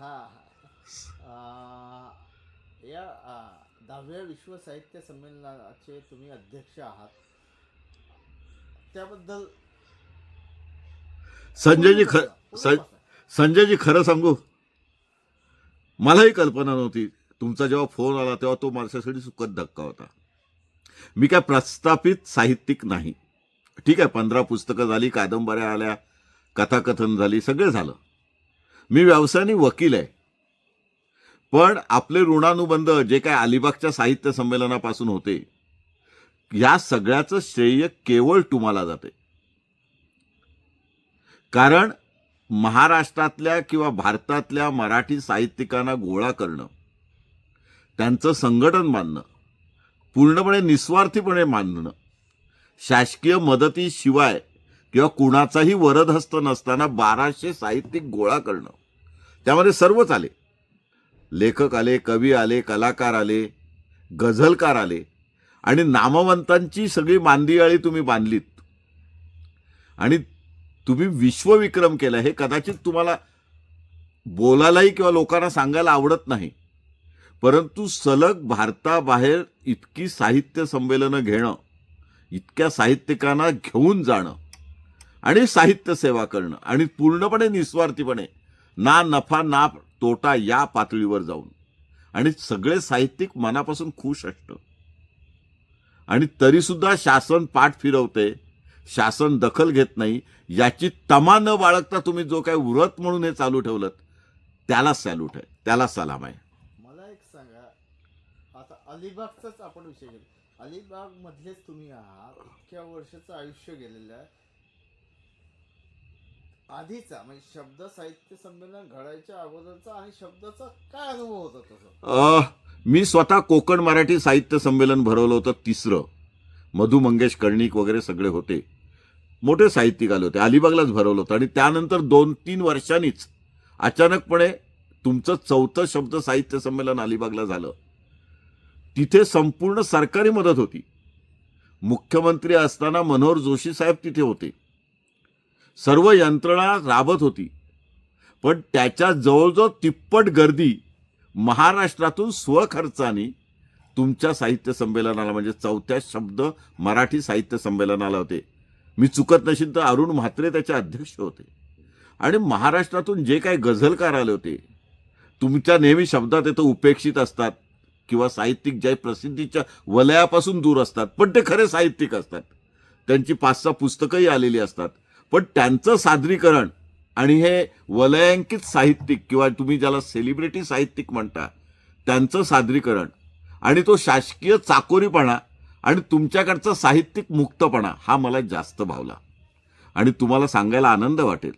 हा या दहाव्या विश्व साहित्य संमेलनाचे तुम्ही अध्यक्ष आहात. त्याबद्दल संजयजी ख. संजयजी खरं सांगू? मलाही कल्पना नव्हती. तुमचा जेव्हा फोन आला तेव्हा तो माझ्यासाठी सुखद धक्का होता. मी काय प्रस्थापित साहित्यिक नाही. ठीक आहे पंधरा पुस्तकं झाली कादंबऱ्या आल्या कथाकथन झाली सगळं झालं. मी व्यवसायाने वकील आहे. पण आपले ऋणानुबंध जे काय अलिबागच्या साहित्य संमेलनापासून होते या सगळ्याचं श्रेय केवळ तुम्हाला जाते. कारण महाराष्ट्रातल्या किंवा भारतातल्या मराठी साहित्यिकांना गोळा करणं त्यांचं संघटन बांधणं पूर्णपणे निस्वार्थीपणे मानणं शासकीय मदतीशिवाय किंवा कुणाचाही वरदहस्त नसताना बाराशे साहित्यिक गोळा करणं त्यामध्ये सर्वच आले. लेखक आले कवी आले कलाकार आले गझलकार आले आणि नामवंतांची सगळी मांदियाळी तुम्ही बांधलीत. आणि तुम्ही विश्वविक्रम केला. हे कदाचित तुम्हाला बोलायलाही किंवा लोकांना सांगायला आवडत नाही. परंतु सलग भारताबाहेर इतकी साहित्य संमेलनं घेणं इतक्या साहित्यिकांना घेऊन जाणं आणि साहित्य सेवा करणं आणि पूर्णपणे निस्वार्थीपणे ना नफा ना तोटा या पातळीवर जाऊन. आणि सगळे साहित्यिक मनापासून खुश असतं. आणि तरीसुद्धा शासन पाठ फिरवते शासन दखल घेत नाही याची तमा न बाळगता तुम्ही जो काय व्रत म्हणून हे चालू ठेवलं त्याला सॅल्यूट आहे त्याला सलाम आहे. मला एक सांगा आता अलिबागचाच आपण विषय घेतो अलिबाग मधलेच तुम्ही आहात इतक्या वर्षाचं आयुष्य गेलेलं आहे आधीचा म्हणजे शब्द साहित्य संमेलन घडायच्या अगोदरचा आणि शब्दाचा काय अनुभव होता तसं? अ, मी स्वतः कोकण मराठी साहित्य संमेलन भरवलं होतं तिसरं. मधु मंगेश कर्णिक वगैरे सगळे होते. मोठे साहित्यिक आले होते. अलिबागलाच भरवलं होतं. आणि त्यानंतर दोन तीन वर्षांनीच अचानकपणे तुमचं चौथं शब्द साहित्य संमेलन अलिबागला झालं. तिथे संपूर्ण सरकारी मदत होती. मुख्यमंत्री असताना मनोहर जोशी साहेब तिथे होते. सर्व यंत्रणा राबत होती. पण त्याच्या जवळजवळ तिप्पट गर्दी महाराष्ट्रातून स्वखर्चाने तुमच्या साहित्य संमेलनाला म्हणजे चौथ्या शब्द मराठी साहित्य संमेलनाला होते. मी चुकत नशील तर अरुण म्हात्रे त्याचे अध्यक्ष होते. आणि महाराष्ट्रातून जे काही गझलकार आले होते तुमच्या नेहमी शब्दात येतं उपेक्षित असतात किंवा साहित्यिक जे प्रसिद्धीच्या वलयापासून दूर असतात पण ते खरे साहित्यिक असतात. त्यांची पाच सहा पुस्तकंही आलेली असतात. पण त्यांचं सादरीकरण आणि हे वलयांकित साहित्यिक किंवा तुम्ही ज्याला सेलिब्रिटी साहित्यिक म्हणता त्यांचं सादरीकरण आणि तो शासकीय चाकोरीपणा आणि तुमच्याकडचा साहित्यिक मुक्तपणा हा मला जास्त भावला. आणि तुम्हाला सांगायला आनंद वाटेल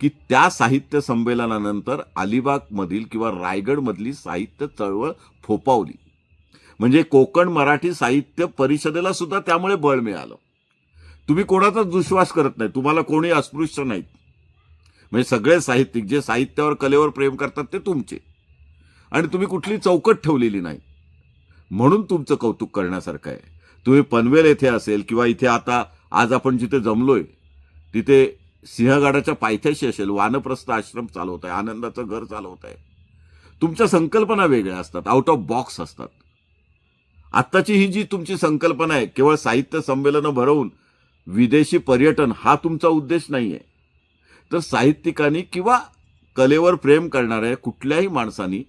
की त्या साहित्य संमेलनानंतर अलिबागमधील किंवा रायगडमधली साहित्य चळवळ फोपावली म्हणजे कोकण मराठी साहित्य परिषदेला सुद्धा त्यामुळे बळ मिळालं. तुम्ही कोणाचाच दुश्वास करत नाही. तुम्हाला कोणी अस्पृश्य नाहीत. म्हणजे सगळे साहित्यिक जे साहित्यावर कलेवर प्रेम करतात ते तुमचे. आणि तुम्ही कुठली चौकट ठेवलेली नाही. म्हणून तुमचं कौतुक करण्यासारखं आहे. तुम्ही पनवेल येथे असेल किंवा इथे आता आज आपण जिथे जमलोय तिथे सिंहगडाच्या पायथ्याशी असेल वानप्रस्थ आश्रम चालवत आहे आनंदाचं घर चालवत आहे तुमच्या संकल्पना वेगळ्या असतात आउट ऑफ बॉक्स असतात. आत्ताची ही जी तुमची संकल्पना आहे केवळ साहित्य संमेलनं भरवून विदेशी पर्यटन हा तुमचा उद्देश नाही आहे तर साहित्यिकांनी किंवा कलेवर प्रेम करणाऱ्या कुठल्याही माणसानी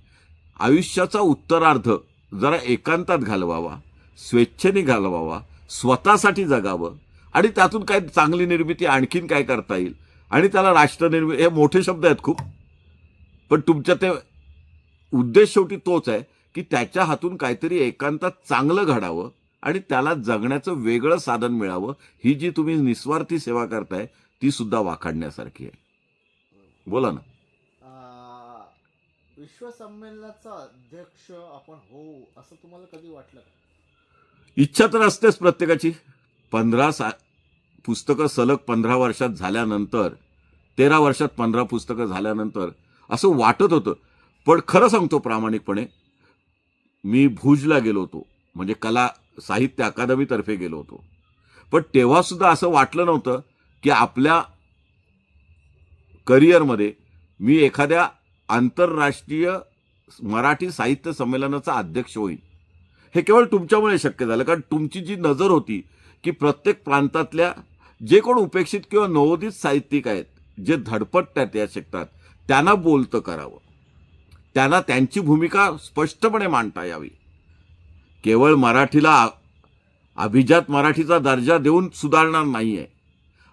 आयुष्याचा उत्तरार्ध जरा एकांतात घालवावा स्वेच्छेने घालवावा स्वतःसाठी जगावं आणि त्यातून काय चांगली निर्मिती आणखीन काय करता येईल? आणि त्याला राष्ट्रनिर्मिती हे मोठे शब्द आहेत खूप. पण तुमच्या ते उद्देश शेवटी तोच आहे की त्याच्या हातून काहीतरी एकांतात चांगलं घडावं आणि त्याला जगण्याचं वेगळं साधन मिळावं ही जी तुम्ही निस्वार्थी सेवा करताय ती सुद्धा वाखाणण्यासारखी आहे. बोला ना. अं, विश्व संमेलनाचा अध्यक्ष आपण होऊ असं तुम्हाला कधी वाटलं इच्छा तर असतेच प्रत्येकाची. पंधरा सा पुस्तकं सलग पंधरा वर्षात झाल्यानंतर तेरा वर्षात पंधरा पुस्तकं झाल्यानंतर असं वाटत होतं. पण खरं सांगतो प्रामाणिकपणे मी भुजला गेलो होतो. म्हणजे कला साहित्य अकादमीतर्फे गेलो होतो. पण तेव्हासुद्धा असं वाटलं नव्हतं की आपल्या करिअरमध्ये मी एखाद्या आंतरराष्ट्रीय मराठी साहित्य संमेलनाचा अध्यक्ष होईल हे केवळ तुमच्यामुळे शक्य झालं कारण तुमची जी नजर होती की प्रत्येक प्रांतातल्या जे कोण उपेक्षित किंवा नवोदित साहित्यिक आहेत जे धडपडतात या क्षेत्रात त्यांना बोलतं करावं. त्यांना त्यांची भूमिका स्पष्टपणे मांडता यावी. केवळ मराठीला अभिजात मराठीचा दर्जा देऊन सुधारणार नाही आहे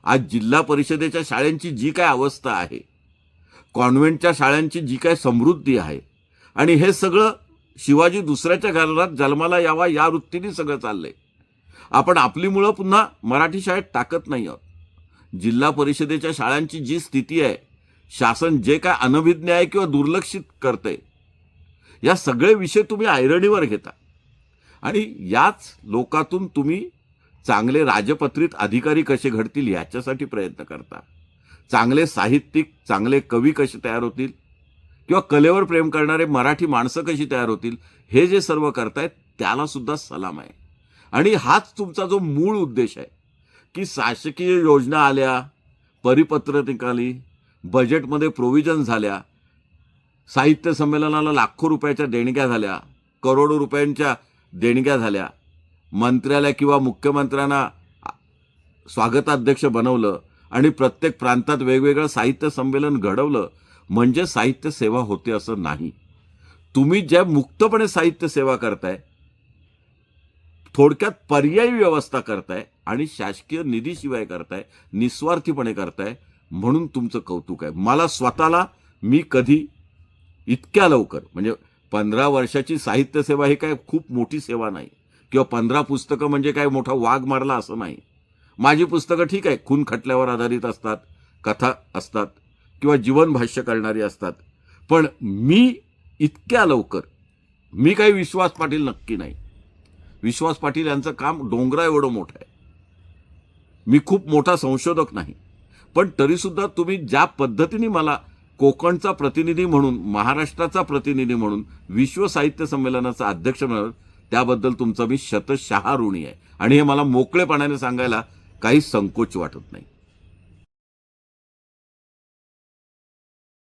आज जिल्हा परिषदेच्या शाळांची जी काय अवस्था आहे कॉन्व्हेंटच्या शाळांची जी काय समृद्धी आहे आणि हे सगळं शिवाजी दुसऱ्याच्या घरात जन्माला यावा या वृत्तीने सगळं चाललंय. आपण आपली मुळं पुन्हा मराठी शाळेत टाकत नाही आहोत. जिल्हा परिषदेच्या शाळांची जी स्थिती आहे शासन जे काय अनभिज्ञ आहे किंवा दुर्लक्षित करतंय या सगळे विषय तुम्ही ऐरणीवर घेता. आणि याच लोकातून तुम्ही चांगले राजपत्रित अधिकारी कसे घडतील याच्यासाठी प्रयत्न करता. चांगले साहित्यिक चांगले कवी कसे तयार होतील? किंवा कलेवर प्रेम करणारे मराठी माणसं कशी तयार होतील? हे जे सर्व करतायत त्यालासुद्धा सलाम आहे. आणि हाच तुमचा जो मूळ उद्देश आहे की शासकीय योजना आल्या परिपत्र निघाली बजेटमध्ये प्रोव्हिजन झाल्या साहित्य संमेलनाला लाखो रुपयाच्या देणग्या झाल्या करोडो रुपयांच्या देणग्या झाल्या. मंत्र्याला किंवा मुख्यमंत्र्यांना स्वागताध्यक्ष बनवलं आणि प्रत्येक प्रांतात वेगवेगळं साहित्य संमेलन घडवलं म्हणजे साहित्य सेवा होते असं नाही. तुम्ही ज्या मुक्तपणे साहित्य सेवा करताय थोडक्यात पर्यायी व्यवस्था करताय आणि शासकीय निधीशिवाय करताय निस्वार्थीपणे करताय म्हणून तुमचं कौतुक आहे. मला स्वतःला मी कधी इतक्या लवकर म्हणजे पंधरा वर्षाची साहित्य सेवा ही काय खूप मोठी सेवा नाही. किंवा पंधरा पुस्तकं म्हणजे काय मोठा वाघ मारला असं नाही. माझी पुस्तकं ठीक आहे खून खटल्यावर आधारित असतात कथा असतात किंवा जीवन भाष्य करणारी असतात. पण मी इतक्या लवकर मी काही विश्वास पाटील नक्की नाही. विश्वास पाटील यांचं काम डोंगरा एवढं मोठं आहे. मी खूप मोठा संशोधक नाही. पण तरीसुद्धा तुम्ही ज्या पद्धतीने मला कोकणचा प्रतिनिधी म्हणून महाराष्ट्राचा प्रतिनिधी म्हणून विश्व साहित्य संमेलनाचा अध्यक्ष म्हणून त्याबद्दल तुमचा मी शतशहा ऋणी आहे. आणि हे मला मोकळेपणाने सांगायला काही संकोच वाटत नाही.